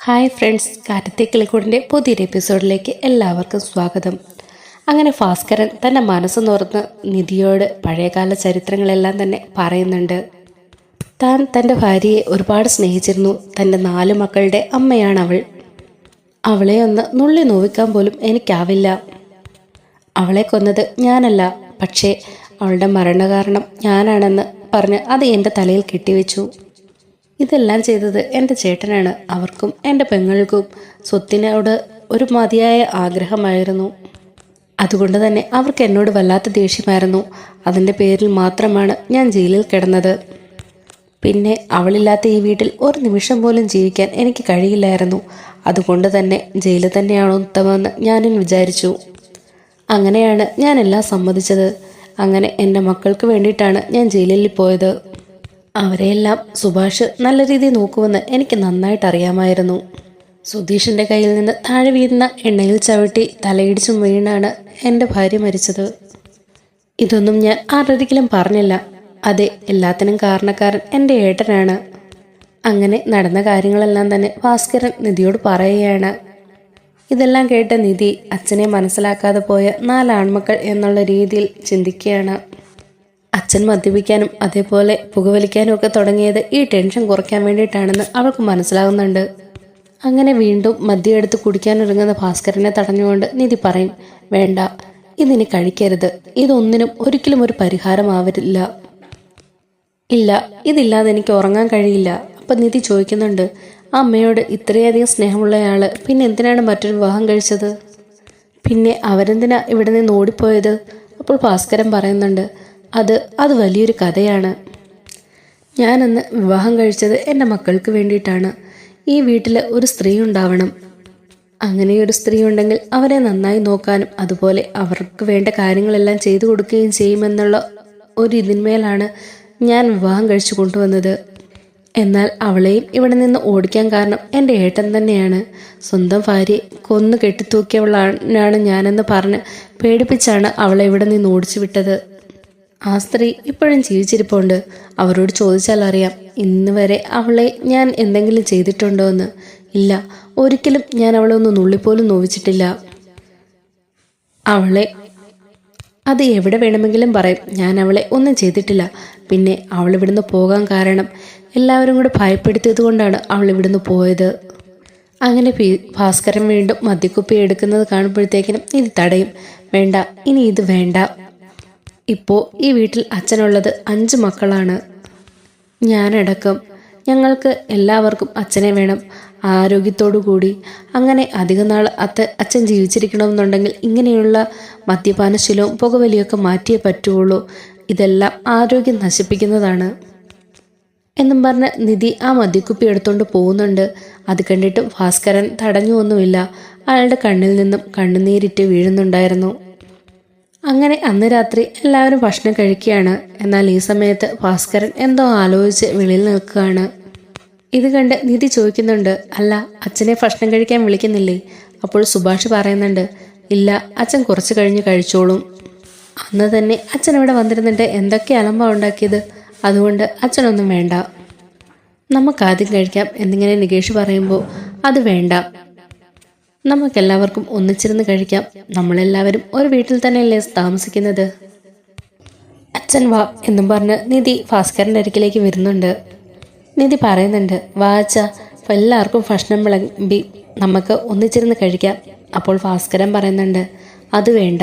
Hi friends കാറ്റത്തെ കിളിക്കൂടിന്റെ പുതിയൊരു എപ്പിസോഡിലേക്ക് എല്ലാവർക്കും സ്വാഗതം. അങ്ങനെ ഭാസ്കരൻ തന്റെ മനസ്സ് നോർന്ന് നിധിയോട് പഴയകാല ചരിത്രങ്ങളെല്ലാം തന്നെ പറയുന്നുണ്ട്. താൻ തന്റെ ഭാര്യയെ ഒരുപാട് സ്നേഹിച്ചിരുന്നു. തന്റെ നാല് മക്കളുടെ അമ്മയാണ് അവൾ. അവളെ ഒന്ന് നുള്ളി നോവിക്കാൻ പോലും എനിക്കാവില്ല. അവളെ കൊന്നത് ഞാനല്ല. പക്ഷേ അവളുടെ മരണകാരണം ഞാനാണെന്ന് പറഞ്ഞ് അത് എന്റെ തലയിൽ കെട്ടിവെച്ചു. ഇതെല്ലാം ചെയ്തത് എന്റെ ചേട്ടനാണ്. അവർക്കും എന്റെ പെങ്ങൾക്കും സ്വത്തിനോട് ഒരു മതിയായ ആഗ്രഹമായിരുന്നു. അതുകൊണ്ട് തന്നെ അവർക്ക് എന്നോട് വല്ലാത്ത ദേഷ്യമായിരുന്നു. അതിന്റെ പേരിൽ മാത്രമാണ് ഞാൻ ജയിലിൽ കിടന്നത്. പിന്നെ അവളില്ലാത്ത ഈ വീട്ടിൽ ഒരു നിമിഷം പോലും ജീവിക്കാൻ എനിക്ക് കഴിയില്ലായിരുന്നു. അതുകൊണ്ട് തന്നെ ജയിലിൽ തന്നെയാണോ ഉത്തമമെന്ന് ഞാനും വിചാരിച്ചു. അങ്ങനെയാണ് ഞാൻ എല്ലാം സമ്മതിച്ചത്. അങ്ങനെ എന്റെ മക്കൾക്ക് വേണ്ടിയിട്ടാണ് ഞാൻ ജയിലിൽ പോയത്. അവരെയെല്ലാം സുഭാഷ് നല്ല രീതിയിൽ നോക്കുമെന്ന് എനിക്ക് നന്നായിട്ട് അറിയാമായിരുന്നു സുധീഷിന്റെ കയ്യിൽ നിന്ന് താഴെ വീഴുന്ന എണ്ണയിൽ ചവിട്ടി തലയിടിച്ചും വീണാണ് എന്റെ ഭാര്യ മരിച്ചത്. ഇതൊന്നും ഞാൻ ആരൊരിക്കലും പറഞ്ഞില്ല. അതെ എല്ലാത്തിനും കാരണക്കാരൻ എന്റെ ഏട്ടനാണ്. അങ്ങനെ നടന്ന കാര്യങ്ങളെല്ലാം തന്നെ ഭാസ്കരൻ നിധിയോട് പറയുകയാണ്. ഇതെല്ലാം കേട്ട നിധി അച്ഛനെ മനസ്സിലാക്കാതെ പോയ നാലാൺമക്കൾ എന്നുള്ള രീതിയിൽ ചിന്തിക്കുകയാണ്. അച്ഛൻ മദ്യപിക്കാനും അതേപോലെ പുകവലിക്കാനും ഒക്കെ തുടങ്ങിയത് ഈ ടെൻഷൻ കുറയ്ക്കാൻ വേണ്ടിയിട്ടാണെന്ന് അവൾക്ക് മനസ്സിലാകുന്നുണ്ട് അങ്ങനെ വീണ്ടും മദ്യം എടുത്ത് കുടിക്കാനൊരുങ്ങുന്ന ഭാസ്കരനെ തടഞ്ഞുകൊണ്ട് നിധി പറയും വേണ്ട ഇതിനി കഴിക്കരുത്. ഇതൊന്നിനും ഒരിക്കലും ഒരു പരിഹാരമാവരില്ല. ഇല്ല ഇതില്ലാതെ എനിക്ക് ഉറങ്ങാൻ കഴിയില്ല. അപ്പൊ നിധി ചോദിക്കുന്നുണ്ട് അമ്മയോട് ഇത്രയധികം സ്നേഹമുള്ളയാൾ പിന്നെ എന്തിനാണ് മറ്റൊരു വിവാഹം കഴിച്ചത്? പിന്നെ അവരെന്തിനാ ഇവിടെ നിന്ന് ഓടിപ്പോയത്? അപ്പോൾ ഭാസ്കരൻ പറയുന്നുണ്ട് അത് അത് വലിയൊരു കഥയാണ്. ഞാനന്ന് വിവാഹം കഴിച്ചത് എന്റെ മക്കൾക്ക് വേണ്ടിയിട്ടാണ്. ഈ വീട്ടിൽ ഒരു സ്ത്രീ ഉണ്ടാവണം. അങ്ങനെയൊരു സ്ത്രീ ഉണ്ടെങ്കിൽ അവരെ നന്നായി നോക്കാനും അതുപോലെ അവർക്ക് വേണ്ട കാര്യങ്ങളെല്ലാം ചെയ്തു കൊടുക്കുകയും ചെയ്യുമെന്നുള്ള ഒരു ഇതിന്മേലാണ് ഞാൻ വിവാഹം കഴിച്ചു കൊണ്ടുവന്നത്. എന്നാൽ അവളെയും ഇവിടെ നിന്ന് ഓടിക്കാൻ കാരണം എന്റെ ഏട്ടൻ തന്നെയാണ്. സ്വന്തം ഭാര്യയെ കൊന്നു കെട്ടിത്തൂക്കിയവളാണ് ഞാനെന്ന് പറഞ്ഞ് പേടിപ്പിച്ചാണ് അവളെ ഇവിടെ നിന്ന് ഓടിച്ചു വിട്ടത്. ആ സ്ത്രീ ഇപ്പോഴും ജീവിച്ചിരിപ്പുണ്ട്. അവരോട് ചോദിച്ചാൽ അറിയാം ഇന്ന് വരെ അവളെ ഞാൻ എന്തെങ്കിലും ചെയ്തിട്ടുണ്ടോ എന്ന്? ഇല്ല ഒരിക്കലും ഞാൻ അവളെ ഒന്ന് നുള്ളിപ്പോലും നോവിച്ചിട്ടില്ല. അവളെ അത് എവിടെ വേണമെങ്കിലും പറയും. ഞാൻ അവളെ ഒന്നും ചെയ്തിട്ടില്ല. പിന്നെ അവൾ ഇവിടുന്ന് പോകാൻ കാരണം എല്ലാവരും കൂടെ ഭയപ്പെടുത്തിയത് കൊണ്ടാണ് അവൾ ഇവിടുന്ന് പോയത്. അങ്ങനെ പി ഭാസ്കരൻ വീണ്ടും മദ്യക്കുപ്പി എടുക്കുന്നത് കാണുമ്പോഴത്തേക്കിനും ഇത് തടയും. വേണ്ട ഇനി ഇത് വേണ്ട. ഇപ്പോൾ ഈ വീട്ടിൽ അച്ഛനുള്ളത് അഞ്ച് മക്കളാണ്. ഞാനടക്കം. ഞങ്ങൾക്ക് എല്ലാവർക്കും അച്ഛനെ വേണം. ആരോഗ്യത്തോടു കൂടി അങ്ങനെ അധിക നാൾ അത്ത അച്ഛൻ ജീവിച്ചിരിക്കണമെന്നുണ്ടെങ്കിൽ ഇങ്ങനെയുള്ള മദ്യപാനശീലവും പുകവലിയൊക്കെ മാറ്റിയേ പറ്റുള്ളൂ. ഇതെല്ലാം ആരോഗ്യം നശിപ്പിക്കുന്നതാണ്. എന്നും പറഞ്ഞ് നിധി ആ മദ്യക്കുപ്പി എടുത്തുകൊണ്ട് പോകുന്നുണ്ട്. അത് കണ്ടിട്ടും ഭാസ്കരൻ തടഞ്ഞു ഒന്നുമില്ല. അയാളുടെ കണ്ണിൽ നിന്നും കണ്ണുനീരിറ്റ് വീഴുന്നുണ്ടായിരുന്നു. അങ്ങനെ അന്ന് രാത്രി എല്ലാവരും ഭക്ഷണം കഴിക്കുകയാണ്. എന്നാൽ ഈ സമയത്ത് ഭാസ്കരൻ എന്തോ ആലോചിച്ച് വെളിയിൽ നിൽക്കുകയാണ്. ഇത് കണ്ട് നിധി ചോദിക്കുന്നുണ്ട് അല്ല അച്ഛനെ ഭക്ഷണം കഴിക്കാൻ വിളിക്കുന്നില്ലേ? അപ്പോൾ സുഭാഷ് പറയുന്നുണ്ട് ഇല്ല അച്ഛൻ കുറച്ച് കഴിഞ്ഞ് കഴിച്ചോളും. അന്ന് തന്നെ അച്ഛൻ ഇവിടെ വന്നിരുന്നിട്ട് എന്തൊക്കെ അലമ്പ ഉണ്ടാക്കിയത്? അതുകൊണ്ട് അച്ഛനൊന്നും വേണ്ട. നമുക്ക് ആദ്യം കഴിക്കാം എന്നിങ്ങനെ നികേഷ് പറയുമ്പോൾ അത് വേണ്ട. നമുക്കെല്ലാവർക്കും ഒന്നിച്ചിരുന്ന് കഴിക്കാം. നമ്മളെല്ലാവരും ഒരു വീട്ടിൽ തന്നെയല്ലേ താമസിക്കുന്നത്? അച്ഛൻ വാ എന്നും പറഞ്ഞ് നിധി ഭാസ്കരന്റെ അരികിലേക്ക് വരുന്നുണ്ട്. നിധി പറയുന്നുണ്ട് വാ അപ്പം എല്ലാവർക്കും ഭക്ഷണം വിളമ്പി നമുക്ക് ഒന്നിച്ചിരുന്ന് കഴിക്കാം. അപ്പോൾ ഭാസ്കരൻ പറയുന്നുണ്ട് അത് വേണ്ട.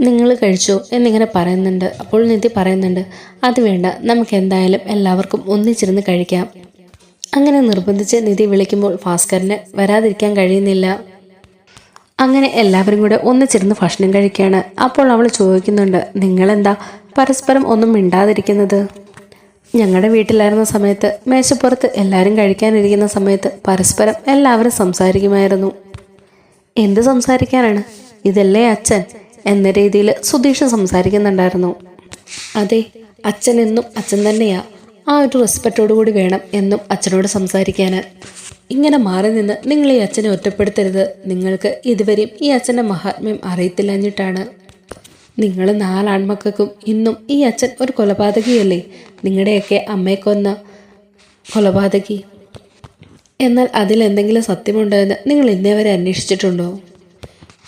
നിങ്ങൾ കഴിച്ചോ എന്നിങ്ങനെ പറയുന്നുണ്ട്. അപ്പോൾ നിധി പറയുന്നുണ്ട് അത് വേണ്ട. നമുക്ക് എന്തായാലും എല്ലാവർക്കും ഒന്നിച്ചിരുന്ന് കഴിക്കാം. അങ്ങനെ നിർബന്ധിച്ച് നിധി വിളിക്കുമ്പോൾ ഭാസ്കരന് വരാതിരിക്കാൻ കഴിയുന്നില്ല. അങ്ങനെ എല്ലാവരും കൂടെ ഒന്നിച്ചിരുന്ന് ഭക്ഷണം കഴിക്കുകയാണ്. അപ്പോൾ അവൾ ചോദിക്കുന്നുണ്ട് നിങ്ങളെന്താ? പരസ്പരം ഒന്നും മിണ്ടാതിരിക്കുന്നത്? ഞങ്ങളുടെ വീട്ടിലായിരുന്ന സമയത്ത് മേശപ്പുറത്ത് എല്ലാവരും കഴിക്കാനിരിക്കുന്ന സമയത്ത് പരസ്പരം എല്ലാവരും സംസാരിക്കുമായിരുന്നു. എന്ത് സംസാരിക്കാനാണ്? ഇതല്ലേ അച്ഛൻ? എന്ന രീതിയിൽ സുധീഷ് സംസാരിക്കുന്നുണ്ടായിരുന്നു. അതെ അച്ഛൻ എന്നും അച്ഛൻ തന്നെയാ. ആ ഒരു റെസ്പെക്റ്റോടു കൂടി വേണം എന്നും അച്ഛനോട് സംസാരിക്കാൻ ഇങ്ങനെ മാറി നിന്ന് നിങ്ങൾ ഈ അച്ഛനെ ഒറ്റപ്പെടുത്തരുത്. നിങ്ങൾക്ക് ഇതുവരെയും ഈ അച്ഛന്റെ മഹാത്മ്യം അറിയത്തില്ലഞ്ഞിട്ടാണ്. നിങ്ങൾ നാലാൺമക്കൾക്കും ഇന്നും ഈ അച്ഛൻ ഒരു കൊലപാതകിയല്ലേ? നിങ്ങളുടെയൊക്കെ അമ്മയെ കൊന്ന കൊലപാതകി. എന്നാൽ അതിലെന്തെങ്കിലും സത്യമുണ്ടോ എന്ന് നിങ്ങൾ ഇന്നേ വരെ അന്വേഷിച്ചിട്ടുണ്ടോ?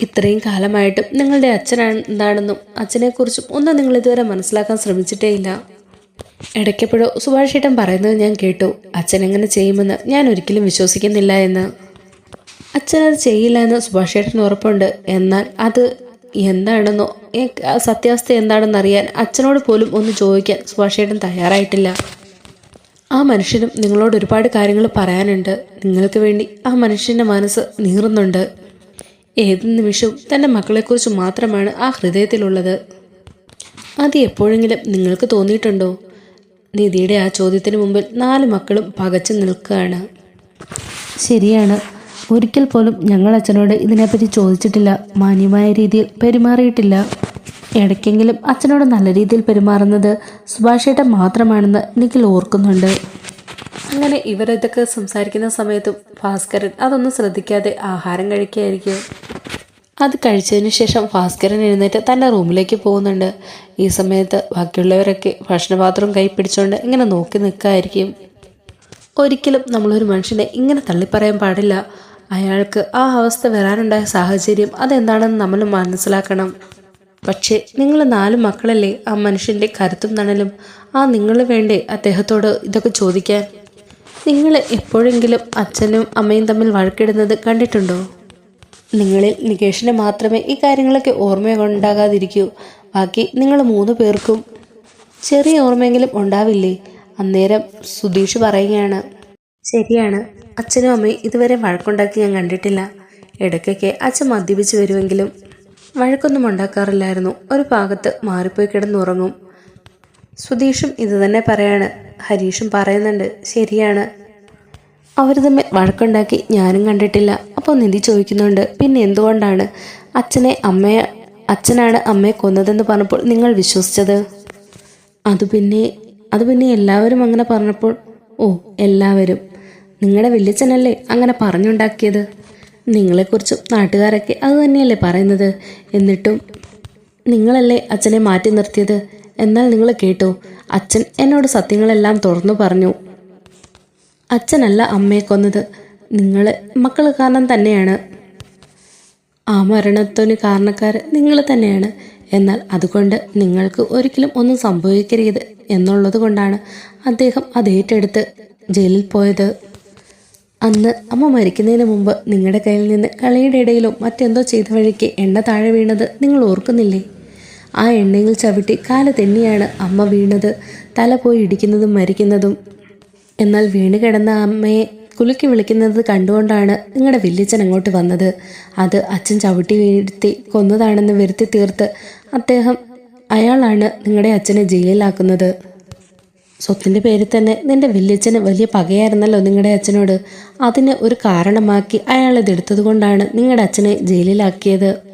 ഇത്രയും കാലമായിട്ടും നിങ്ങളുടെ അച്ഛൻ എന്താണെന്നും അച്ഛനെക്കുറിച്ചും ഒന്നും നിങ്ങൾ ഇതുവരെ മനസ്സിലാക്കാൻ ശ്രമിച്ചിട്ടേയില്ല ഇടയ്ക്കെപ്പോഴോ സുഭാഷ് ഏട്ടൻ പറയുന്നത് ഞാൻ കേട്ടു. അച്ഛൻ എങ്ങനെ ചെയ്യുമെന്ന് ഞാൻ ഒരിക്കലും വിശ്വസിക്കുന്നില്ല എന്ന്. അച്ഛൻ അത് ചെയ്യില്ല എന്ന് സുഭാഷ് ഏട്ടന് ഉറപ്പുണ്ട്. എന്നാൽ അത് എന്താണെന്നോ സത്യാവസ്ഥ എന്താണെന്ന് അറിയാൻ അച്ഛനോട് പോലും ഒന്ന് ചോദിക്കാൻ സുഭാഷ് ഏട്ടൻ തയ്യാറായിട്ടില്ല. ആ മനുഷ്യനും നിങ്ങളോട് ഒരുപാട് കാര്യങ്ങൾ പറയാനുണ്ട്. നിങ്ങൾക്ക് വേണ്ടി ആ മനുഷ്യന്റെ മനസ്സ് നീറുന്നുണ്ട്. ഏത് നിമിഷവും തന്റെ മക്കളെക്കുറിച്ച് മാത്രമാണ് ആ ഹൃദയത്തിലുള്ളത്. അത് എപ്പോഴെങ്കിലും നിങ്ങൾക്ക് തോന്നിയിട്ടുണ്ടോ? നിധിയുടെ ആ ചോദ്യത്തിന് മുമ്പിൽ നാല് മക്കളും പകച്ചു നിൽക്കുകയാണ്. ശരിയാണ്. ഒരിക്കൽ പോലും ഞങ്ങൾ അച്ഛനോട് ഇതിനെപ്പറ്റി ചോദിച്ചിട്ടില്ല. മാന്യമായ രീതിയിൽ പെരുമാറിയിട്ടില്ല. ഇടയ്ക്കെങ്കിലും അച്ഛനോട് നല്ല രീതിയിൽ പെരുമാറുന്നത് സുഭാഷേട്ട മാത്രമാണെന്ന് നിഖിൽ ഓർക്കുന്നുണ്ട്. അങ്ങനെ ഇവരിതൊക്കെ സംസാരിക്കുന്ന സമയത്തും ഭാസ്കരൻ അതൊന്നും ശ്രദ്ധിക്കാതെ ആഹാരം കഴിക്കുകയായിരിക്കും. അത് കഴിച്ചതിന് ശേഷം ഭാസ്കരൻ എഴുന്നേറ്റ് തന്റെ റൂമിലേക്ക് പോകുന്നുണ്ട്. ഈ സമയത്ത് ബാക്കിയുള്ളവരൊക്കെ ഭക്ഷണപാത്രം കൈ പിടിച്ചുകൊണ്ട് ഇങ്ങനെ നോക്കി നിൽക്കായിരിക്കും ഒരിക്കലും നമ്മളൊരു മനുഷ്യനെ ഇങ്ങനെ തള്ളിപ്പറയാൻ പാടില്ല. അയാൾക്ക് ആ അവസ്ഥ വരാനുണ്ടായ സാഹചര്യം അതെന്താണെന്ന് നമ്മൾ മനസ്സിലാക്കണം. പക്ഷേ നിങ്ങൾ നാല് മക്കളല്ലേ ആ മനുഷ്യന്റെ കരുത്തും തണലും ആ നിങ്ങൾ വേണ്ടേ അദ്ദേഹത്തോട് ഇതൊക്കെ ചോദിക്കാൻ? നിങ്ങൾ എപ്പോഴെങ്കിലും അച്ഛനും അമ്മയും തമ്മിൽ വഴക്കിടുന്നത് കണ്ടിട്ടുണ്ടോ? നിങ്ങളിൽ നികേഷിന് മാത്രമേ ഈ കാര്യങ്ങളൊക്കെ ഓർമ്മയുണ്ടാകാതിരിക്കൂ. ബാക്കി നിങ്ങൾ മൂന്ന് പേർക്കും ചെറിയ ഓർമ്മയെങ്കിലും ഉണ്ടാവില്ലേ? അന്നേരം സുധീഷ് പറയുകയാണ് ശരിയാണ്. അച്ഛനും അമ്മയും ഇതുവരെ വഴക്കുണ്ടാക്കി ഞാൻ കണ്ടിട്ടില്ല. ഇടയ്ക്കൊക്കെ അച്ഛൻ മദ്യപിച്ച് വരുമെങ്കിലും വഴക്കൊന്നും ഉണ്ടാക്കാറില്ലായിരുന്നു. ഒരു ഭാഗത്ത് മാറിപ്പോയി കിടന്നുറങ്ങും. സുധീഷും ഇത് തന്നെ പറയാണ്. ഹരീഷും പറയുന്നുണ്ട് ശരിയാണ്. അവർ തമ്മിൽ വഴക്കുണ്ടാക്കി ഞാനും കണ്ടിട്ടില്ല. അപ്പോൾ നിധി ചോദിക്കുന്നുണ്ട് പിന്നെ എന്തുകൊണ്ടാണ് അച്ഛനെ അമ്മയെ അച്ഛനാണ് അമ്മയെ കൊന്നതെന്ന് പറഞ്ഞപ്പോൾ നിങ്ങൾ വിശ്വസിച്ചത്? അത് പിന്നെ അത് പിന്നെ എല്ലാവരും അങ്ങനെ പറഞ്ഞപ്പോൾ ഓ എല്ലാവരും. നിങ്ങളുടെ വല്യച്ഛനല്ലേ അങ്ങനെ പറഞ്ഞുണ്ടാക്കിയത്? നിങ്ങളെക്കുറിച്ചും നാട്ടുകാരൊക്കെ അത് തന്നെയല്ലേ പറയുന്നത്? എന്നിട്ടും നിങ്ങളല്ലേ അച്ഛനെ മാറ്റി നിർത്തിയത്? എന്നാൽ നിങ്ങൾ കേട്ടോ അച്ഛൻ എന്നോട് സത്യങ്ങളെല്ലാം തുറന്നു പറഞ്ഞു. അച്ഛനല്ല അമ്മയെ കൊന്നത്. നിങ്ങൾ മക്കൾ കാരണം തന്നെയാണ്. ആ മരണത്തിന് കാരണക്കാർ നിങ്ങൾ തന്നെയാണ്. എന്നാൽ അതുകൊണ്ട് നിങ്ങൾക്ക് ഒരിക്കലും ഒന്നും സംഭവിക്കരുത് എന്നുള്ളത് കൊണ്ടാണ് അദ്ദേഹം അത് ഏറ്റെടുത്ത് ജയിലിൽ പോയത്. അന്ന് അമ്മ മരിക്കുന്നതിന് മുമ്പ് നിങ്ങളുടെ കയ്യിൽ നിന്ന് കളിയുടെ ഇടയിലോ മറ്റെന്തോ ചെയ്ത വഴിക്ക് എണ്ണ താഴെ വീണത് നിങ്ങൾ ഓർക്കുന്നില്ലേ? ആ എണ്ണയിൽ ചവിട്ടി കാല തെന്നിയാണ് അമ്മ വീണത്. തല പോയി ഇടിക്കുന്നതും മരിക്കുന്നതും. എന്നാൽ വീണ് കിടന്ന അമ്മയെ കുലുക്കി വിളിക്കുന്നത് കണ്ടുകൊണ്ടാണ് നിങ്ങളുടെ വല്യച്ഛൻ അങ്ങോട്ട് വന്നത്. അത് അച്ഛൻ ചവിട്ടി വീഴ്ത്തി കൊന്നതാണെന്ന് വരുത്തി തീർത്ത് അദ്ദേഹം അയാളാണ് നിങ്ങളുടെ അച്ഛനെ ജയിലിലാക്കുന്നത്. സ്വത്തിന്റെ പേരിൽ തന്നെ നിന്റെ വല്യച്ഛന് വലിയ പകയായിരുന്നല്ലോ നിങ്ങളുടെ അച്ഛനോട്. അതിന് ഒരു കാരണമാക്കി അയാൾ ഇതെടുത്തത് കൊണ്ടാണ് നിങ്ങളുടെ അച്ഛനെ ജയിലിലാക്കിയത്.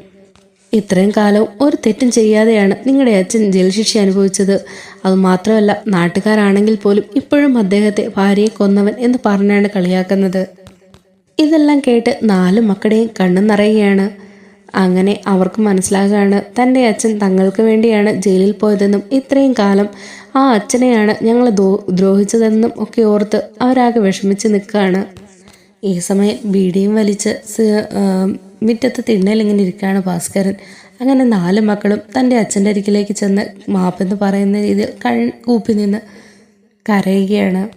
ഇത്രയും കാലം ഒരു തെറ്റും ചെയ്യാതെയാണ് നിങ്ങളുടെ അച്ഛൻ ജയിൽ ശിക്ഷ അനുഭവിച്ചത് അതുമാത്രമല്ല നാട്ടുകാരാണെങ്കിൽ പോലും ഇപ്പോഴും അദ്ദേഹത്തെ ഭാര്യയെ കൊന്നവൻ എന്ന് പറഞ്ഞാണ് കളിയാക്കുന്നത്. ഇതെല്ലാം കേട്ട് നാല് മക്കളുടെയും കണ്ണു നിറയുകയാണ്. അങ്ങനെ അവർക്ക് മനസ്സിലാകുകയാണ് തന്റെ അച്ഛൻ തങ്ങൾക്ക് വേണ്ടിയാണ് ജയിലിൽ പോയതെന്നും ഇത്രയും കാലം ആ അച്ഛനെയാണ് ഞങ്ങൾ ദ്രോഹിച്ചതെന്നും ഒക്കെ ഓർത്ത് അവരാകെ വിഷമിച്ച് നിൽക്കുകയാണ്. ഈ സമയം ബീഡിയും വലിച്ച് മുറ്റത്ത് തിണ്ണലിങ്ങനെ ഇരിക്കുകയാണ് ഭാസ്കരൻ. അങ്ങനെ നാല് മക്കളും തന്റെ അച്ഛന്റെ അരികിലേക്ക് ചെന്ന് മാപ്പെന്ന് പറയുന്ന രീതിയിൽ കൺ കൂപ്പി നിന്ന് കരയുകയാണ്.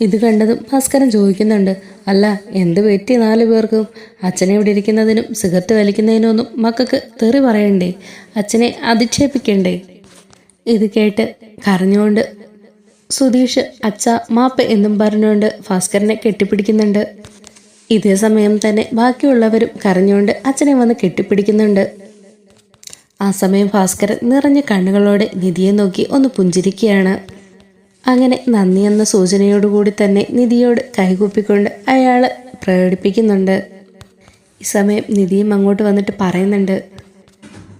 ഇത് കണ്ടതും ഭാസ്കരൻ ചോദിക്കുന്നുണ്ട് അല്ല എന്ത് പറ്റി നാല് പേർക്കും? അച്ഛനെ ഇവിടെ ഇരിക്കുന്നതിനും സിഗരറ്റ് വലിക്കുന്നതിനും ഒന്നും മക്കൾക്ക് തെറി പറയണ്ടേ? അച്ഛനെ അധിക്ഷേപിക്കണ്ടേ? ഇത് കേട്ട് കരഞ്ഞുകൊണ്ട് സുധീഷ് അച്ഛ മാപ്പ് എന്നും പറഞ്ഞുകൊണ്ട് ഭാസ്കരനെ കെട്ടിപ്പിടിക്കുന്നുണ്ട്. ഇതേ സമയം തന്നെ ബാക്കിയുള്ളവരും കരഞ്ഞുകൊണ്ട് അച്ഛനെ വന്ന് കെട്ടിപ്പിടിക്കുന്നുണ്ട്. ആ സമയം ഭാസ്കരൻ നിറഞ്ഞ കണ്ണുകളോടെ നിധിയെ നോക്കി ഒന്ന് പുഞ്ചിരിക്കുകയാണ്. അങ്ങനെ നന്ദി എന്ന സൂചനയോടുകൂടി തന്നെ നിധിയോട് കൈകൂപ്പിക്കൊണ്ട് അയാൾ പ്രകടിപ്പിക്കുന്നുണ്ട്. ഈ സമയം നിധിയും അങ്ങോട്ട് വന്നിട്ട് പറയുന്നുണ്ട്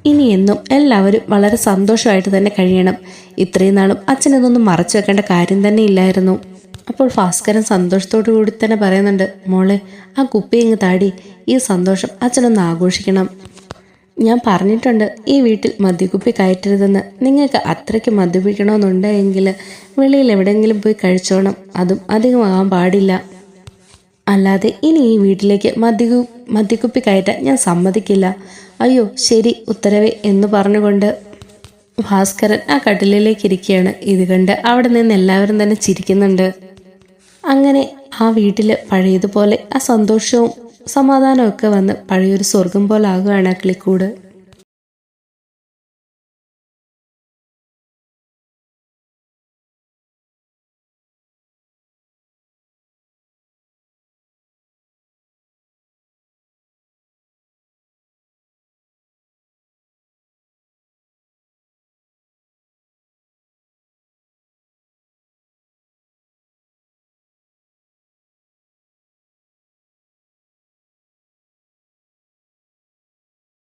ഇനി എന്നും എല്ലാവരും വളരെ സന്തോഷമായിട്ട് തന്നെ കഴിയണം. ഇത്രയും നാളും അച്ഛനതൊന്നും മറച്ചു വെക്കേണ്ട കാര്യം തന്നെ ഇല്ലായിരുന്നു. അപ്പോൾ ഭാസ്കരൻ സന്തോഷത്തോടു കൂടി തന്നെ പറയുന്നുണ്ട് മോളെ ആ കുപ്പി ഇങ്ങ് താടി. ഈ സന്തോഷം അച്ഛനൊന്ന് ആഘോഷിക്കണം. ഞാൻ പറഞ്ഞിട്ടുണ്ട് ഈ വീട്ടിൽ മദ്യക്കുപ്പി കയറ്റരുതെന്ന്. നിങ്ങൾക്ക് അത്രയ്ക്ക് മദ്യപിക്കണമെന്നുണ്ടെങ്കിൽ വെളിയിൽ എവിടെയെങ്കിലും പോയി കഴിച്ചോണം. അതും അധികമാകാൻ പാടില്ല. അല്ലാതെ ഇനി ഈ വീട്ടിലേക്ക് മദ്യകു മദ്യക്കുപ്പി കയറ്റാൻ ഞാൻ സമ്മതിക്കില്ല. അയ്യോ ശരി ഉത്തരവേ എന്ന് പറഞ്ഞുകൊണ്ട് ഭാസ്കരൻ ആ കട്ടിലിലേക്ക് ഇരിക്കുകയാണ്. ഇത് കണ്ട് അവിടെ നിന്ന് എല്ലാവരും തന്നെ ചിരിക്കുന്നുണ്ട്. അങ്ങനെ ആ വീട്ടിൽ പഴയതുപോലെ ആ സന്തോഷവും സമാധാനമൊക്കെ വന്ന് പഴയൊരു സ്വർഗം പോലെ ആകുകയാണ് ആ കിളിക്കൂട്.